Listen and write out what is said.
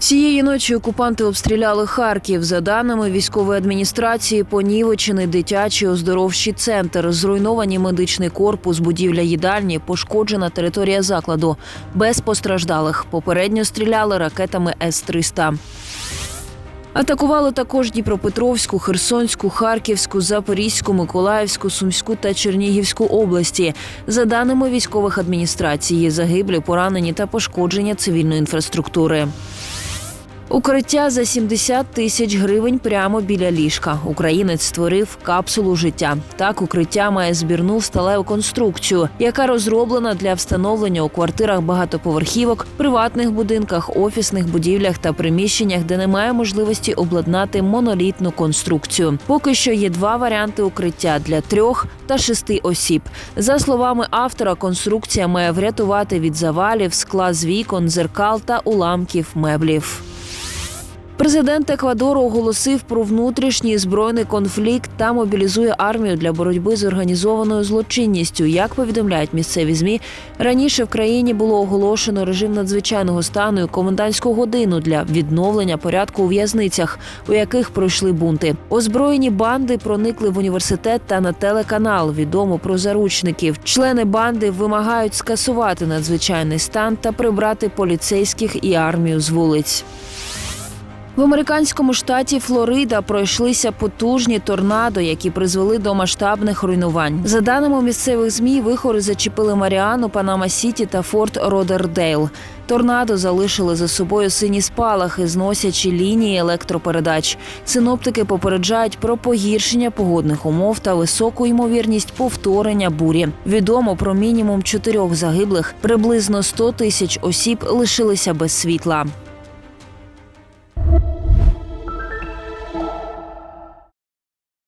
Цієї ночі окупанти обстріляли Харків. За даними військової адміністрації, понівечений дитячий оздоровчий центр, зруйновані медичний корпус, будівля їдальні, пошкоджена територія закладу. Без постраждалих попередньо стріляли ракетами С-300. Атакували також Дніпропетровську, Херсонську, Харківську, Запорізьку, Миколаївську, Сумську та Чернігівську області. За даними військових адміністрацій, загиблі, поранені та пошкодження цивільної інфраструктури. Укриття за 70 тисяч гривень прямо біля ліжка. Українець створив капсулу життя. Так, укриття має збірну сталеву конструкцію, яка розроблена для встановлення у квартирах багатоповерхівок, приватних будинках, офісних будівлях та приміщеннях, де немає можливості обладнати монолітну конструкцію. Поки що є два варіанти укриття для трьох та шести осіб. За словами автора, конструкція має врятувати від завалів, скла з вікон, зеркал та уламків меблів. Президент Еквадору оголосив про внутрішній збройний конфлікт та мобілізує армію для боротьби з організованою злочинністю. Як повідомляють місцеві змі, раніше в країні було оголошено режим надзвичайного стану і комендантську годину для відновлення порядку у в'язницях, у яких пройшли бунти. Озброєні банди проникли в університет та на телеканал. Відомо про заручників. Члени банди вимагають скасувати надзвичайний стан та прибрати поліцейських і армію з вулиць. В американському штаті Флорида пройшлися потужні торнадо, які призвели до масштабних руйнувань. За даними місцевих змі, вихори зачепили Маріану, Панама Сіті та Форт Родердейл. Торнадо залишили за собою сині спалахи, зносячи лінії електропередач. Синоптики попереджають про погіршення погодних умов та високу ймовірність повторення бурі. Відомо про мінімум чотирьох загиблих, приблизно 100 тисяч осіб лишилися без світла.